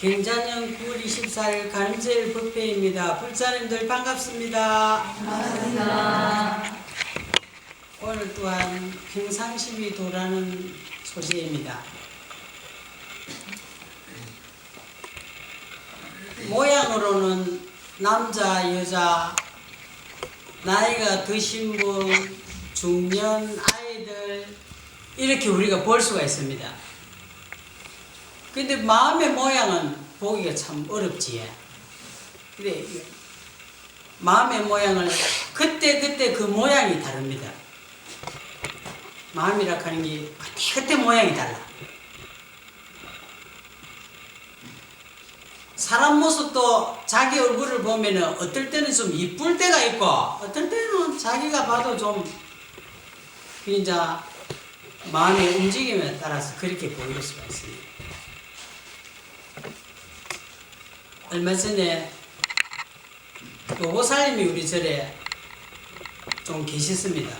경자년 9월 24일 간제일 법회입니다. 불자님들 반갑습니다. 반갑습니다. 오늘 또한 평상심이 도라는 소재입니다. 모양으로는 남자, 여자, 나이가 드신 분, 중년, 아이들 이렇게 우리가 볼 수가 있습니다. 근데 마음의 모양은 보기가 참 어렵지. 근데 이 마음의 모양을 그때 그때 그 모양이 다릅니다. 마음이라 하는 게 그때 그때 모양이 달라. 사람 모습도 자기 얼굴을 보면은 어떨 때는 좀 이쁠 때가 있고 어떨 때는 자기가 봐도 좀 이제 마음의 움직임에 따라서 그렇게 보일 수가 있습니다. 얼마 전에 노보살님이 우리 절에 좀 계셨습니다.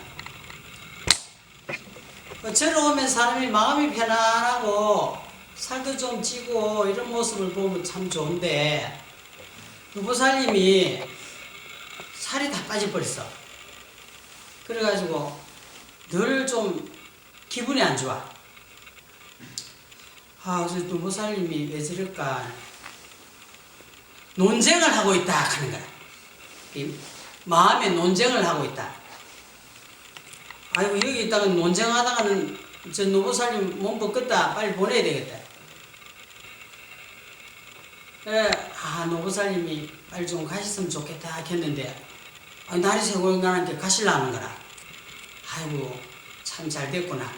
어, 절에 오면 사람이 마음이 편안하고 살도 좀 찌고 이런 모습을 보면 참 좋은데 노보살님이 살이 다 빠져버렸어. 그래가지고 늘 좀 기분이 안 좋아. 아, 그래서 노보살님이 왜 저럴까 논쟁을 하고 있다 하는 거야. 이 마음의 논쟁을 하고 있다. 아이고 여기 있다가 논쟁하다가는 저 노보살님 몸 벗겼다 빨리 보내야 되겠다. 그래 아 노보살님이 빨리 좀 가셨으면 좋겠다 했는데 아, 날이 새고 인간한테 가실라는 거라. 아이고 참 잘 됐구나.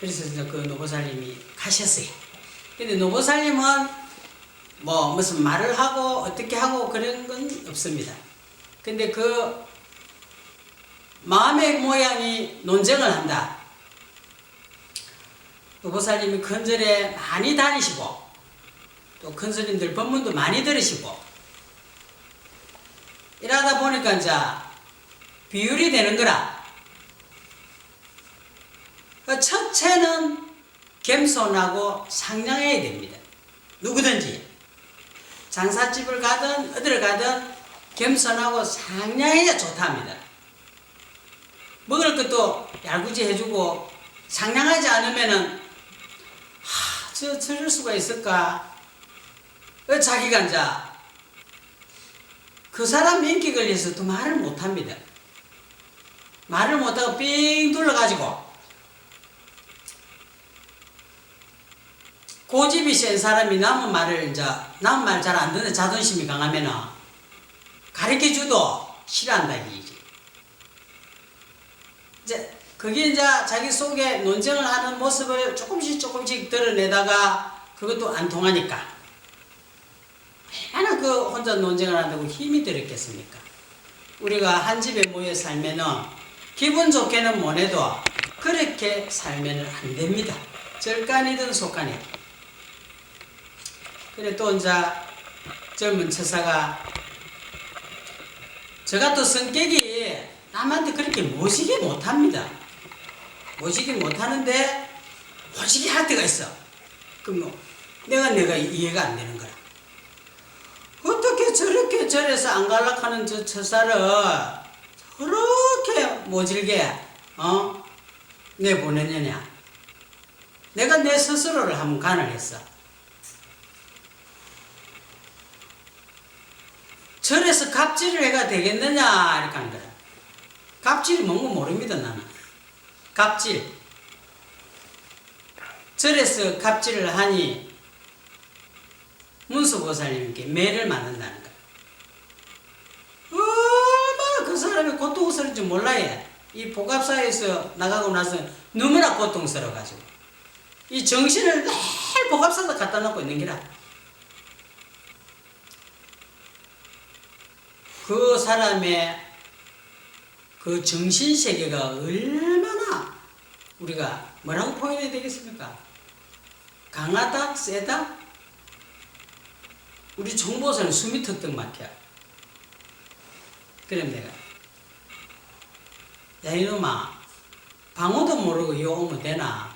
그래서 그 노보살님이 가셨어요. 근데 노보살님은 뭐 무슨 말을 하고 어떻게 하고 그런 건 없습니다. 근데 그 마음의 모양이 논쟁을 한다. 노보살님이 큰절에 많이 다니시고 또 큰스님들 법문도 많이 들으시고 이러다 보니까 이제 비율이 되는 거라. 그 첫째는 겸손하고 상냥해야 됩니다. 누구든지. 장사집을 가든 어디를 가든 겸손하고 상냥해야 좋답니다. 먹을 것도 얄궂이 해주고 상냥하지 않으면은 하, 저 저럴 수가 있을까? 왜 자기가 이제 그 사람 인기 걸려서 또 말을 못합니다. 말을 못하고 삥 둘러가지고 고집이 센 사람이 남의 말을 이제 남 말 잘 안 듣는 자존심이 강하면은 가르쳐 줘도 싫어한다 이지. 이제 그게 이제 자기 속에 논쟁을 하는 모습을 조금씩 조금씩 드러내다가 그것도 안 통하니까 얼마나 그 혼자 논쟁을 한다고 힘이 들었겠습니까? 우리가 한 집에 모여 살면은 기분 좋게는 못해도 그렇게 살면은 안 됩니다. 절간이든 속간이든. 그래 또 이제 젊은 처사가 제가 또 성격이 남한테 그렇게 모시게 못합니다. 모시게 못하는데 모시게 할 때가 있어. 그럼 뭐 내가 내가 이해가 안 되는 거라. 어떻게 저렇게 절에서 안 갈락하는 저 처사를 저렇게 모질게 어 내보내느냐? 내가 내 스스로를 한번 간을 했어. 절에서 갑질을 해가 되겠느냐 이렇게 하는 거야. 갑질이 뭔가 모릅니다 나는. 갑질. 절에서 갑질을 하니 문수보살님께 매를 맞는다는 거야. 얼마나 그 사람이 고통스러운지 몰라요. 이 복합사에서 나가고 나서 너무나 고통스러워가지고 이 정신을 늘 복합사에다 갖다 놓고 있는 기라. 그 사람의 그 정신 세계가 얼마나 우리가 뭐라고 표현해야 되겠습니까? 강하다, 세다? 우리 정보사는 숨이 턱턱 막혀. 그럼 내가 야 이놈아 방어도 모르고 요 오면 되나?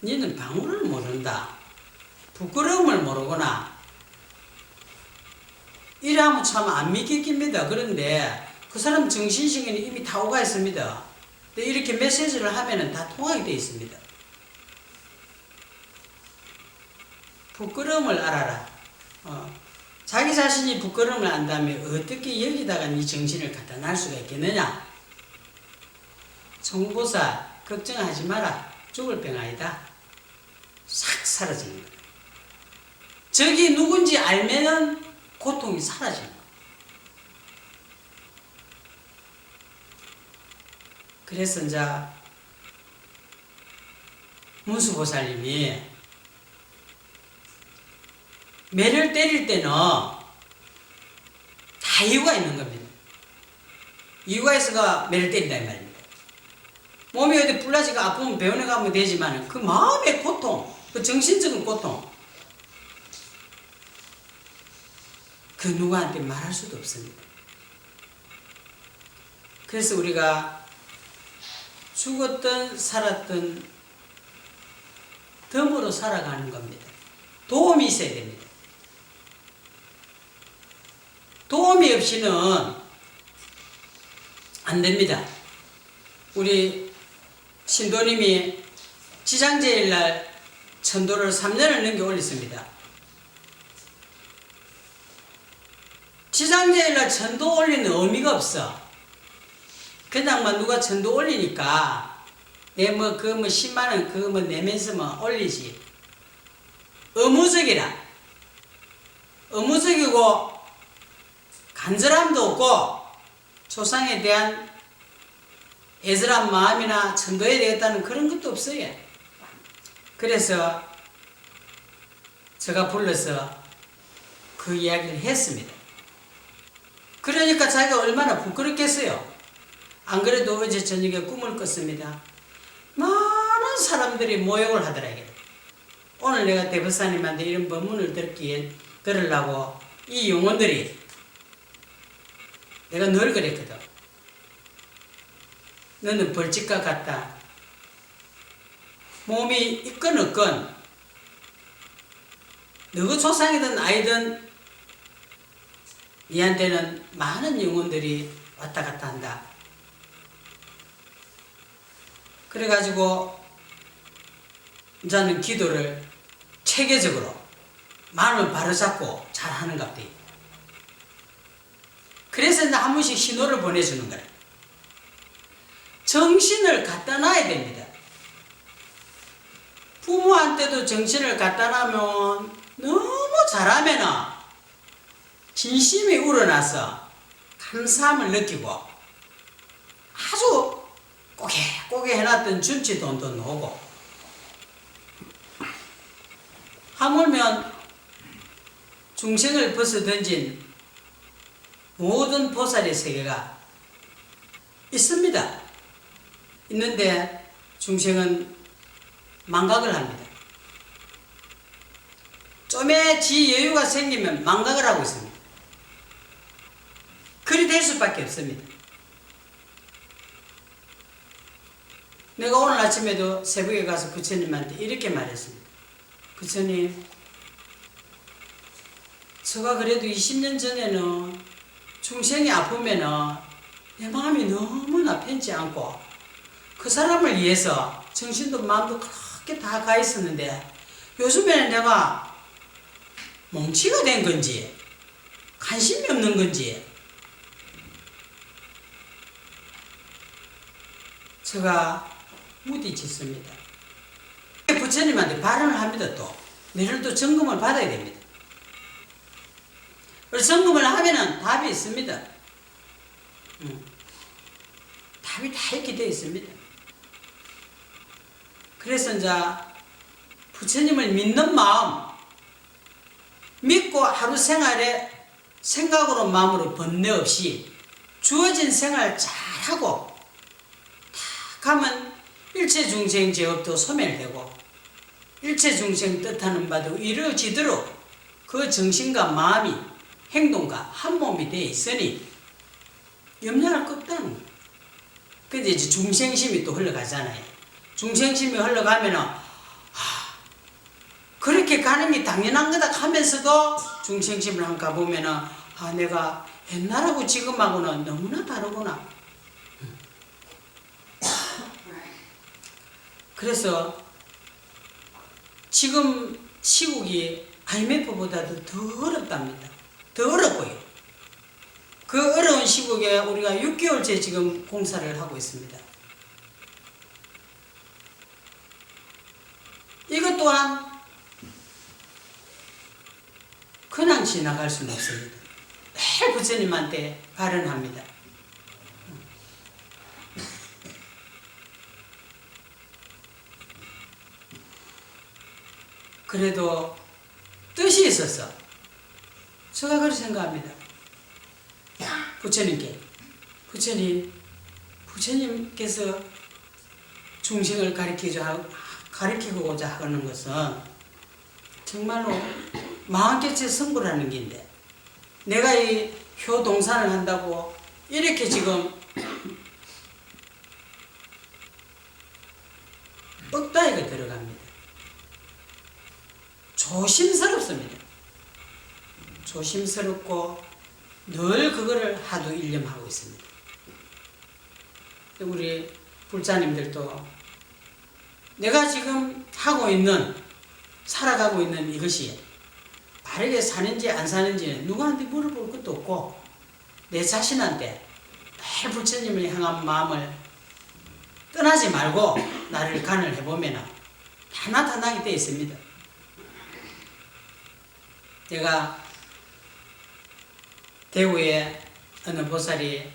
니는 방어를 모른다. 부끄러움을 모르거나 이러면 참 안 믿기깁니다. 그런데 그 사람 정신시계는 이미 다 오가 있습니다. 근데 이렇게 메시지를 하면은 다 통하게 돼 있습니다. 부끄러움을 알아라. 어. 자기 자신이 부끄러움을 안다면 어떻게 여기다가 네 정신을 갖다 놔 수가 있겠느냐? 정보사 걱정하지 마라. 죽을 병 아니다. 싹 사라지는 거야. 저기 누군지 알면은 고통이 거야. 그래서 이제 문수보살님이 매를 때릴 때는 다 이유가 있는 겁니다. 이유가 있어가 매를 때린다 이 말입니다. 몸이 어디 불나지가 아프면 병원에 가면 되지만 그 마음의 고통, 그 정신적인 고통 그 누구한테 말할 수도 없습니다. 그래서 우리가 죽었든 살았든 덤으로 살아가는 겁니다. 도움이 있어야 됩니다. 도움이 없이는 안 됩니다. 우리 신도님이 지장제일날 천도를 3년을 넘겨 올렸습니다. 지장제일날 천도 올리는 의미가 없어. 그냥 뭐 누가 천도 올리니까 내 뭐 그 뭐 10만원 그거 뭐 내면서 뭐 올리지. 의무적이라. 의무적이고 간절함도 없고 조상에 대한 애절한 마음이나 천도해야 되겠다는 그런 것도 없어요. 그래서 제가 불러서 그 이야기를 했습니다. 그러니까 자기가 얼마나 부끄럽겠어요. 안 그래도 어제 저녁에 꿈을 꿨습니다. 많은 사람들이 모욕을 하더라고요. 오늘 내가 대법사님한테 이런 법문을 듣기에 그러려고 이 용어들이 내가 늘 그랬거든. 너는 벌집과 같다. 몸이 있건 없건 너그 조상이든 아이든 니한테는 많은 영혼들이 왔다 갔다 한다. 그래가지고 이제는 기도를 체계적으로 마음을 바로잡고 잘 하는 것 같아요. 그래서 이제 한 번씩 신호를 보내주는 거예요. 정신을 갖다 놔야 됩니다. 부모한테도 정신을 갖다 놔면 너무 잘하면은 진심이 우러나서 감사함을 느끼고 아주 꼬개 꼬개 해놨던 준치 돈도 나오고 하물며 중생을 벗어던진 모든 보살의 세계가 있습니다. 있는데 중생은 망각을 합니다. 좀의 지 여유가 생기면 망각을 하고 있습니다. 그리 될 수밖에 없습니다. 내가 오늘 아침에도 새벽에 가서 부처님한테 이렇게 말했습니다. 부처님, 제가 그래도 20년 전에는 중생이 아프면은 내 마음이 너무나 편치 않고 그 사람을 위해서 정신도 마음도 그렇게 다 가 있었는데 요즘에는 내가 멍치가 된 건지 관심이 없는 건지 제가 무디 짓습니다. 부처님한테 발언을 합니다 또 내일 또 점검을 받아야 됩니다. 그래서 점검을 하면은 답이 있습니다. 음. 답이 다 이렇게 되어 있습니다. 그래서 이제 부처님을 믿는 마음, 믿고 하루 생활에 생각으로 마음으로 번뇌 없이 주어진 생활 잘하고 다 가면 일체 중생 제업도 소멸되고 일체 중생 뜻하는 바도 이루어지도록 그 정신과 마음이 행동과 한 몸이 되어 있으니 염려할 거 없다는 거예요. 근데 이제 중생심이 또 흘러가잖아요. 중생심이 흘러가면은 하, 그렇게 가는 게 당연한 거다 하면서도 중생심을 한가 보면은 아 내가 옛날하고 지금하고는 너무나 다르구나. 그래서 지금 시국이 IMF보다도 더 어렵답니다. 더 어렵고요. 그 어려운 시국에 우리가 6개월째 지금 공사를 하고 있습니다. 이것 또한 그냥 지나갈 수는 없습니다. 매일 부처님한테 발언합니다. 그래도 뜻이 있었어. 제가 그렇게 생각합니다. 부처님께. 부처님, 부처님께서 중생을 가르치자, 가르치고자 하는 것은 정말로 마음께체 성불하는 게인데 내가 이 효동산을 한다고 이렇게 지금 억다이가 들어갑니다. 조심스럽습니다. 조심스럽고 늘 그거를 하도 일념하고 있습니다. 우리 불자님들도 내가 지금 하고 있는 살아가고 있는 이것이 바르게 사는지 안 사는지는 누구한테 물어볼 것도 없고 내 자신한테 늘 부처님을 향한 마음을 떠나지 말고 나를 간을 해보면 다 나타나게 되어 있습니다. 제가 대구에 어느 보살이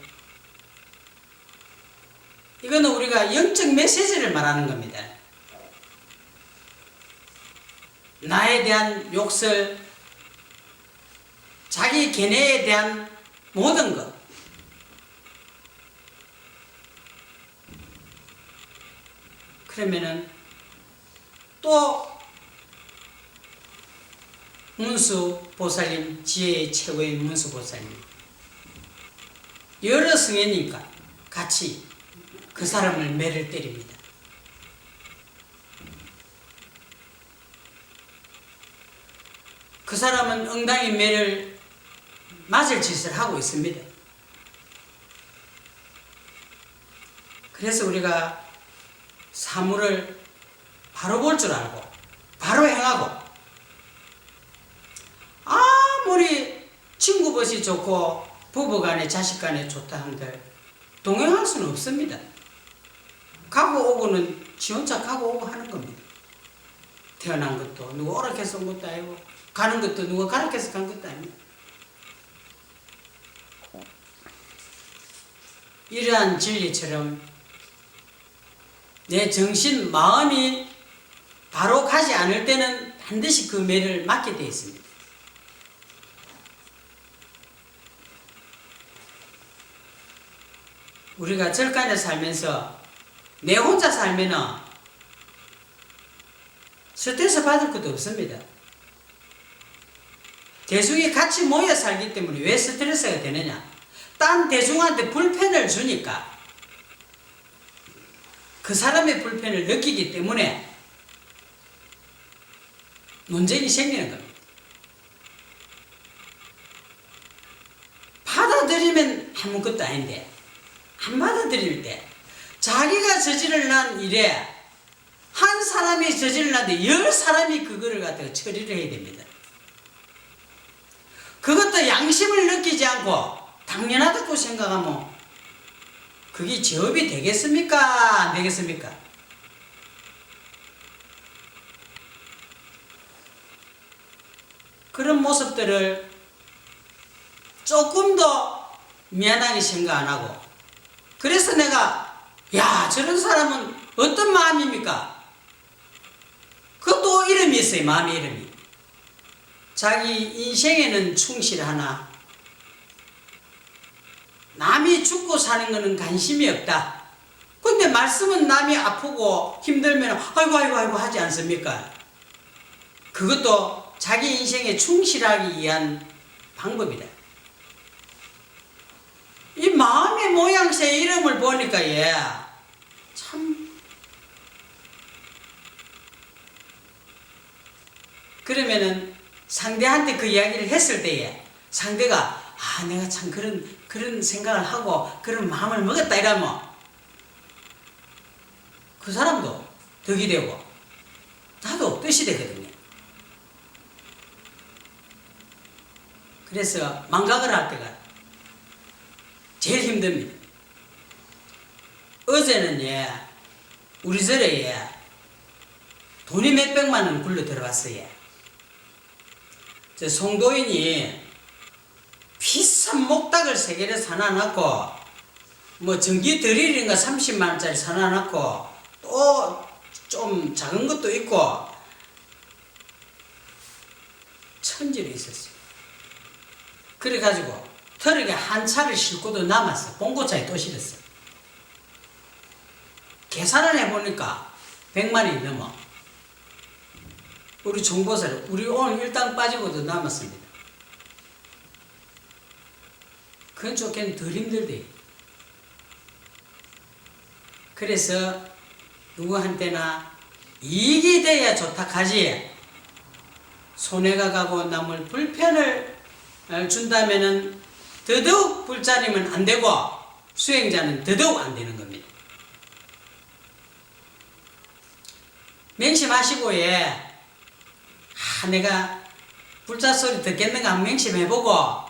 이거는 우리가 영적 메시지를 말하는 겁니다. 나에 대한 욕설, 자기 견해에 대한 모든 것. 그러면은 또 문수 보살님 지혜의 최고의 문수 보살님 여러 승혜니까 같이 그 사람을 매를 때립니다. 그 사람은 엉덩이 매를 맞을 짓을 하고 있습니다. 그래서 우리가 사물을 바로 볼 줄 알고 바로 행하고 아무리 벗이 좋고 부부 간에 자식 간에 좋다 한들 동행할 수는 없습니다. 가고 오고는 지 혼자 가고 오고 하는 겁니다. 태어난 것도 누가 오락해서 온 것도 아니고 가는 것도 누가 가락해서 간 것도 아닙니다. 이러한 진리처럼 내 정신, 마음이 바로 가지 않을 때는 반드시 그 매를 맞게 되어 있습니다. 우리가 절간에 살면서 내 혼자 살면은 스트레스 받을 것도 없습니다. 대중이 같이 모여 살기 때문에 왜 스트레스가 되느냐? 딴 대중한테 불편을 주니까 그 사람의 불편을 느끼기 때문에 논쟁이 생기는 겁니다. 받아들이면 아무것도 아닌데 안 받아들일 때 자기가 저지를 난 일에 한 사람이 저지를 났는데 열 사람이 그거를 갖다가 처리를 해야 됩니다. 그것도 양심을 느끼지 않고 당연하다고 생각하면 그게 제업이 되겠습니까? 안 되겠습니까? 그런 모습들을 조금 더 미안하게 생각 안 하고 그래서 내가 야 저런 사람은 어떤 마음입니까? 그것도 이름이 있어요 마음의 이름이 자기 인생에는 충실하나 남이 죽고 사는 거는 관심이 없다. 근데 말씀은 남이 아프고 힘들면 아이고 아이고 아이고 하지 않습니까? 그것도 자기 인생에 충실하기 위한 방법이다. 이 마음의 모양새 이름을 보니까 얘참 그러면은 상대한테 그 이야기를 했을 때에 상대가 아 내가 참 그런 그런 생각을 하고 그런 마음을 먹었다 이러면 그 사람도 덕이 되고 나도 뜻이 되거든요. 그래서 망각을 할 때가 제일 힘듭니다. 어제는 예, 우리 절에 예, 돈이 몇백만 원 굴러 들어왔어요. 저 송도인이 비싼 목닭을 세 개를 사놔 놨고 뭐 전기 드릴인가 30만 원짜리 사놔 놨고 또 좀 작은 것도 있고 천지로 있었어요. 그래가지고 트럭에 한 차를 싣고도 남았어. 봉고차에 또 실었어. 계산을 해보니까 100만 원이 넘어. 우리 정보사를 우리 오늘 일당 빠지고도 남았습니다. 그건 좋게는 덜 힘들대. 그래서 누구한테나 이익이 돼야 좋다 하지. 손해가 가고 남을 불편을 어, 준다면은 더더욱 불자리면 안 되고 수행자는 더더욱 안 되는 겁니다. 맹심하시고 예. 아, 내가 불자 소리 듣겠는가 한번 맹심해보고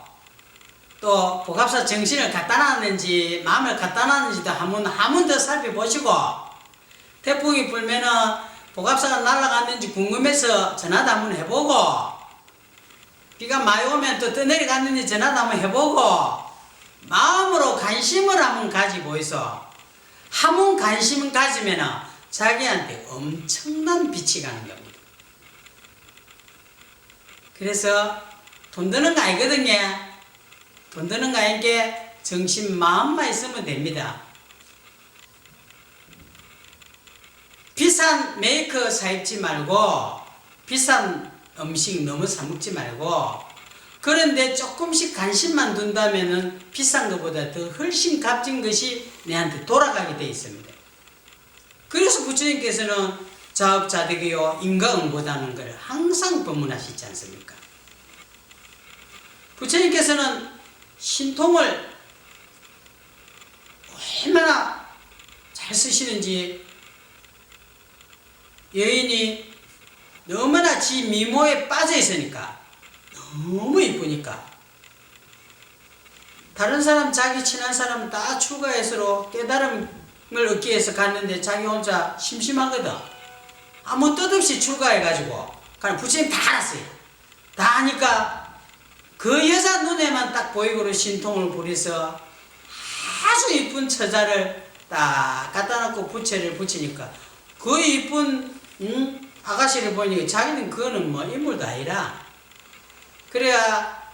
또 복합사 정신을 갖다 놨는지 마음을 갖다 놨는지도 한번 한번 더 살펴보시고 태풍이 불면은 복합사가 날아갔는지 궁금해서 전화도 한번 해보고 비가 많이 오면 또 떠내려갔는지 전화도 한번 해보고 마음으로 관심을 한번 가지고 있어 한번 관심을 가지면은 자기한테 엄청난 빛이 가는 겁니다. 그래서 돈 드는 거 아니거든요. 돈 드는 거 아니게 정신 마음만 있으면 됩니다. 비싼 메이크업 사입지 말고 비싼 음식 너무 사 먹지 말고 그런데 조금씩 관심만 둔다면은 비싼 것보다 더 훨씬 값진 것이 내한테 돌아가게 돼 있습니다. 그래서 부처님께서는 자업자득이요 인과응보다는 걸 항상 법문하시지 않습니까? 부처님께서는 신통을 얼마나 잘 쓰시는지 여인이 너무나 지 미모에 빠져 있으니까 너무 이쁘니까. 다른 사람 자기 친한 사람 다 추가해서로 깨달음을 얻기 위해서 갔는데 자기 혼자 심심하거든. 아무 뜻없이 출가해가지고 그냥 부처님 다 알았어요. 다 아니까 그 여자 눈에만 딱 보이고로 신통을 부려서 아주 이쁜 처자를 딱 갖다 놓고 부채를 붙이니까 그 이쁜 음, 아가씨를 보니까 자기는 그거는 뭐 인물도 아니라 그래야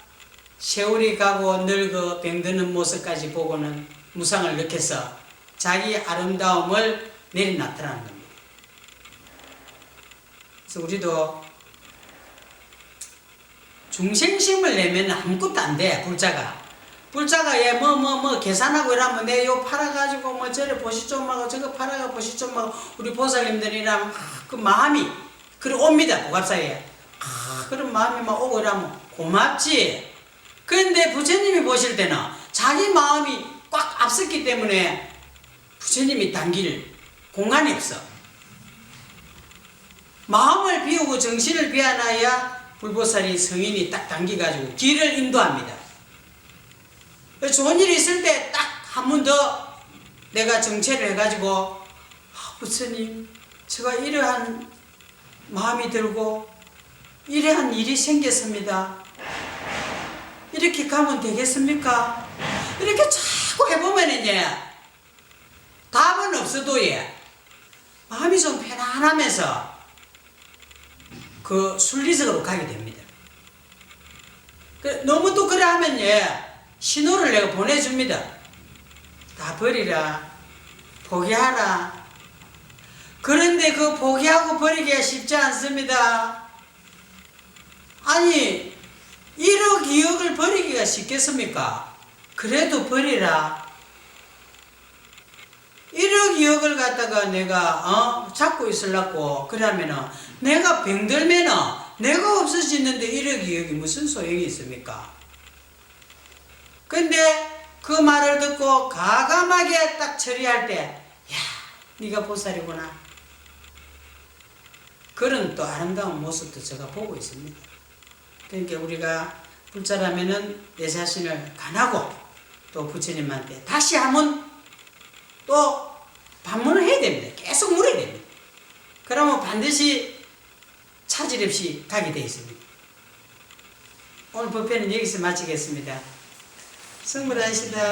세월이 가고 늙어 병드는 모습까지 보고는 무상을 느껴서 자기 아름다움을 내리 나타나는 겁니다. 그래서 우리도 중생심을 내면 아무것도 안 돼, 불자가. 불자가 얘뭐뭐 뭐 계산하고 이러면 내 요 팔아가지고 뭐 저래 보시 좀 하고 저거 팔아가 보시 좀 하고 우리 보살님들이랑 아, 그 마음이 그래 옵니다 복합사에. 아, 그런 마음이 막 오고 이러면 고맙지. 그런데 부처님이 보실 때는 자기 마음이 꽉 앞섰기 때문에 부처님이 당길 공간이 없어. 마음을 비우고 정신을 비워놔야 불보살이 성인이 딱 당기가지고 길을 인도합니다 좋은 일이 있을 때 딱 한 번 더 내가 정체를 해가지고 아, 부처님 제가 이러한 마음이 들고 이러한 일이 생겼습니다. 이렇게 가면 되겠습니까? 이렇게 자꾸 해보면 이제 답은 없어도 예 마음이 좀 편안하면서 그 순리적으로 가게 됩니다. 그 너무 또 그래 하면 예 신호를 내가 보내줍니다. 다 버리라. 포기하라. 그런데 그 포기하고 버리기가 쉽지 않습니다. 아니, 1억, 2억을 버리기가 쉽겠습니까? 그래도 버리라. 1억, 2억을 갖다가 내가, 어, 잡고 있으려고, 그러면은, 내가 병들면은, 내가 없어지는데 1억이 여기 무슨 소용이 있습니까? 근데 그 말을 듣고 가감하게 딱 처리할 때, 야, 네가 보살이구나. 그런 또 아름다운 모습도 제가 보고 있습니다. 그러니까 우리가 불자라면은 내 자신을 간하고 또 부처님한테 다시 한번 또 반문을 해야 됩니다. 계속 물어야 됩니다. 그러면 반드시 차질 없이 가게 되어 있습니다. 오늘 법회는 여기서 마치겠습니다. 승부하시다.